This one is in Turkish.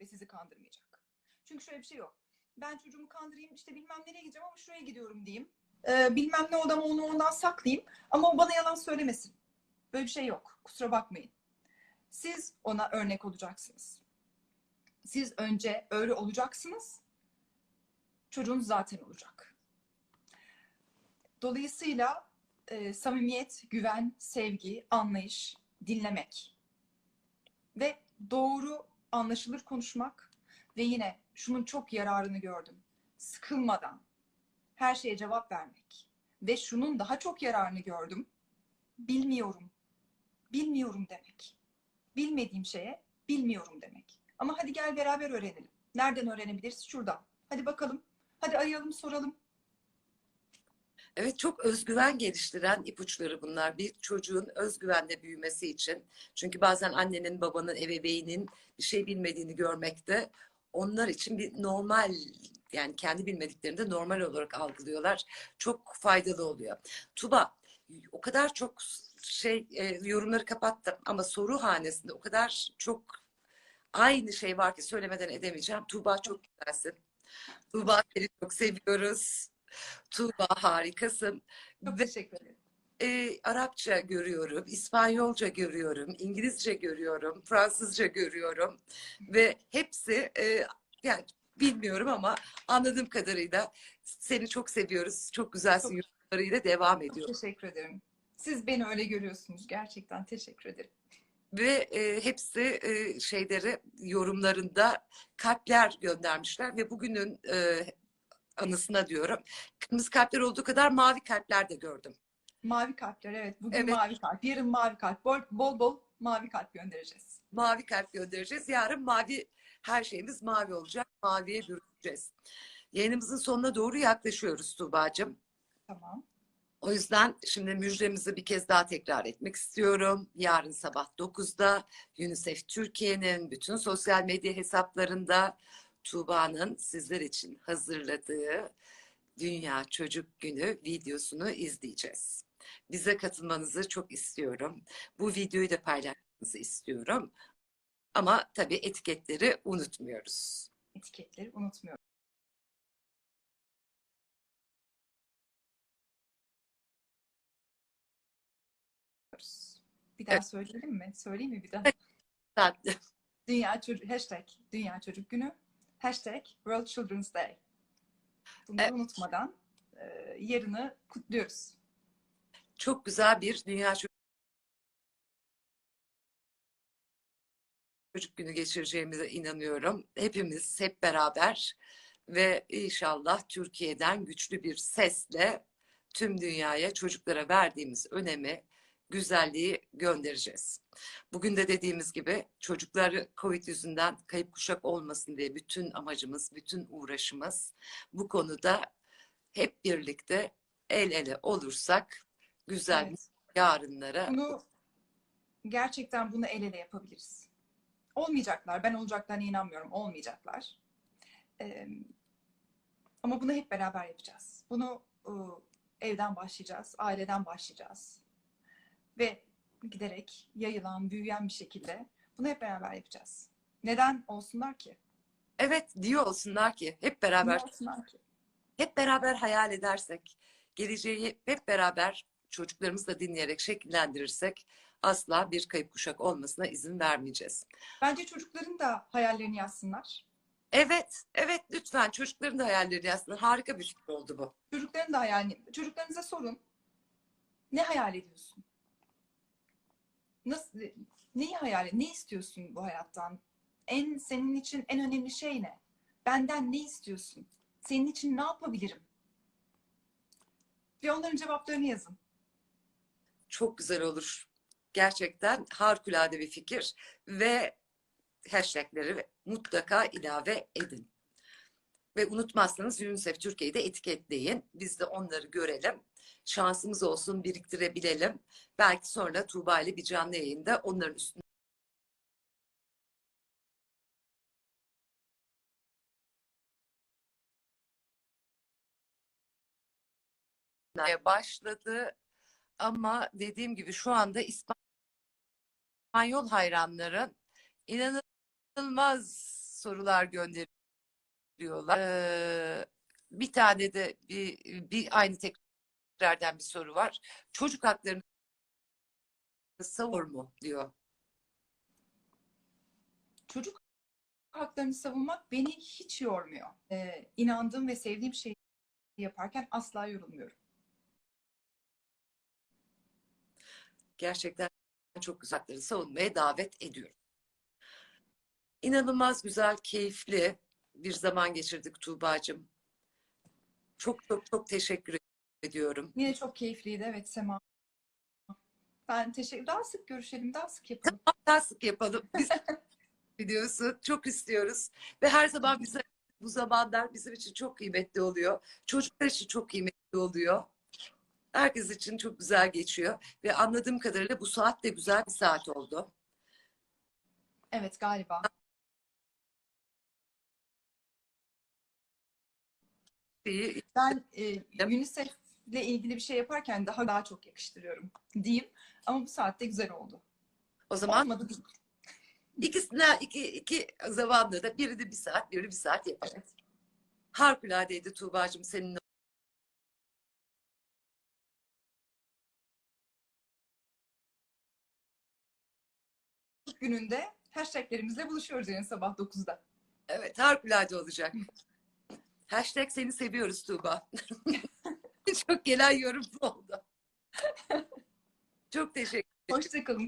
ve sizi kandırmayacak. Çünkü şöyle bir şey yok. Ben çocuğumu kandırayım işte bilmem nereye gideceğim ama şuraya gidiyorum diyeyim. Ee, bilmem ne odama onu ondan saklayayım ama o bana yalan söylemesin. Böyle bir şey yok. Kusura bakmayın. Siz ona örnek olacaksınız. Siz önce öyle olacaksınız. Çocuğunuz zaten olacak. Dolayısıyla e, samimiyet, güven, sevgi, anlayış, dinlemek ve doğru anlaşılır konuşmak ve yine şunun çok yararını gördüm. Sıkılmadan her şeye cevap vermek ve şunun daha çok yararını gördüm. Bilmiyorum. Bilmiyorum demek. Bilmediğim şeye bilmiyorum demek. Ama hadi gel beraber öğrenelim. Nereden öğrenebiliriz? Şuradan. Hadi bakalım. Hadi arayalım, soralım. Evet çok özgüven geliştiren ipuçları bunlar. Bir çocuğun özgüvenle büyümesi için. Çünkü bazen annenin, babanın, ebeveynin bir şey bilmediğini görmekte onlar için bir normal yani kendi bilmediklerini de normal olarak algılıyorlar. Çok faydalı oluyor. Tuba o kadar çok şey e, yorumları kapattım ama soru hanesinde o kadar çok aynı şey var ki söylemeden edemeyeceğim. Tuğba çok güzelsin. Tuğba seni çok seviyoruz. Tuğba harikasın. Çok Ve teşekkür ederim. e, Arapça görüyorum, İspanyolca görüyorum, İngilizce görüyorum, Fransızca görüyorum ve hepsi e, yani bilmiyorum ama anladığım kadarıyla seni çok seviyoruz. Çok güzelsin Çok- yorumlarıyla devam Çok ediyor. teşekkür ederim. Siz beni öyle görüyorsunuz. Gerçekten teşekkür ederim. Ve e, hepsi e, şeyleri yorumlarında kalpler göndermişler ve bugünün e, anısına diyorum. Kırmızı kalpler olduğu kadar mavi kalpler de gördüm. Mavi kalpler evet. Bugün Evet. mavi kalp. Yarın mavi kalp. Bol bol, bol mavi kalp göndereceğiz. Mavi kalp göndereceğiz. Yarın mavi her şeyimiz mavi olacak. Maviye bürüneceğiz. Yayınımızın sonuna doğru yaklaşıyoruz Tuğba'cığım. Tamam. O yüzden şimdi müjdemizi bir kez daha tekrar etmek istiyorum. Yarın sabah 9'da UNICEF Türkiye'nin bütün sosyal medya hesaplarında Tuğba'nın sizler için hazırladığı Dünya Çocuk Günü videosunu izleyeceğiz. Bize katılmanızı çok istiyorum. Bu videoyu da paylaşmanızı istiyorum. Ama tabii etiketleri unutmuyoruz. Etiketleri unutmuyorum. Bir daha Evet. söyleyelim mi? Söyleyeyim mi bir daha? Dünya Çocuk, hashtag Dünya Çocuk Günü, hashtag World Children's Day. Bunları Evet. unutmadan e, yarını kutluyoruz. Çok güzel bir Dünya Çocuk Günü geçireceğimize inanıyorum. Hepimiz hep beraber ve inşallah Türkiye'den güçlü bir sesle tüm dünyaya çocuklara verdiğimiz önemi, güzelliği göndereceğiz. Bugün de dediğimiz gibi çocukları Covid yüzünden kayıp kuşak olmasın diye bütün amacımız, bütün uğraşımız bu konuda hep birlikte el ele olursak güzel Evet. yarınlara Bunu gerçekten bunu el ele yapabiliriz. Olmayacaklar. Ben olacaklarına inanmıyorum. Olmayacaklar. Ee, ama bunu hep beraber yapacağız. Bunu e, evden başlayacağız, aileden başlayacağız. Ve giderek yayılan, büyüyen bir şekilde bunu hep beraber yapacağız. Neden olsunlar ki? Evet diyor olsunlar ki hep beraber olsunlar ki? hep beraber hayal edersek geleceği hep beraber çocuklarımızla dinleyerek şekillendirirsek asla bir kayıp kuşak olmasına izin vermeyeceğiz. Bence çocukların da hayallerini yazsınlar. Evet, evet lütfen çocukların da hayalleri yazsınlar. Harika bir fikir oldu bu. Çocukların da hayalini, çocuklarınıza sorun. Ne hayal ediyorsun? Nasıl, neyi hayal Ne istiyorsun bu hayattan? En senin için en önemli şey ne? Benden ne istiyorsun? Senin için ne yapabilirim? Ve onların cevaplarını yazın. Çok güzel olur. Gerçekten harikulade bir fikir ve hashtagleri mutlaka ilave edin. Ve unutmazsanız UNICEF Türkiye'yi de etiketleyin. Biz de onları görelim. Şansımız olsun biriktirebilelim. Belki sonra Tuğba ile bir canlı yayında onların üstüne başladı. Ama dediğim gibi şu anda İspanyol hayranların inanılmaz sorular gönderiyorlar. Ee, bir tane de bir, bir aynı tekrardan bir soru var. Çocuk haklarını savur mu diyor. Çocuk haklarını savunmak beni hiç yormuyor. Ee, inandığım ve sevdiğim şeyi yaparken asla yorulmuyorum. Gerçekten çok güzel hakları savunmaya davet ediyorum. İnanılmaz güzel, keyifli bir zaman geçirdik Tuğba'cığım. Çok çok çok teşekkür ediyorum. Yine çok keyifliydi. Evet Sema. Ben teşekkür Daha sık görüşelim, daha sık yapalım. Daha sık yapalım. Biz biliyorsun çok istiyoruz ve her zaman bize bu zamanlar bizim için çok kıymetli oluyor. Çocuklar için çok kıymetli oluyor. Herkes için çok güzel geçiyor ve anladığım kadarıyla bu saat de güzel bir saat oldu. Evet galiba. İyi. Ben e, UNICEF ile ilgili bir şey yaparken daha daha çok yakıştırıyorum diyeyim. Ama bu saatte güzel oldu. O zaman Olmadı değil. ikisine iki, iki zamanda da biri de bir saat, biri bir saat yapar. Evet. Harikuladeydi Tuğba'cığım seninle gününde hashtaglerimizle buluşuyoruz yarın sabah 9'da. Evet, harikulade olacak. Hashtag seni seviyoruz Tuğba. Çok gelen yorum oldu. Çok teşekkür Hoşçakalın.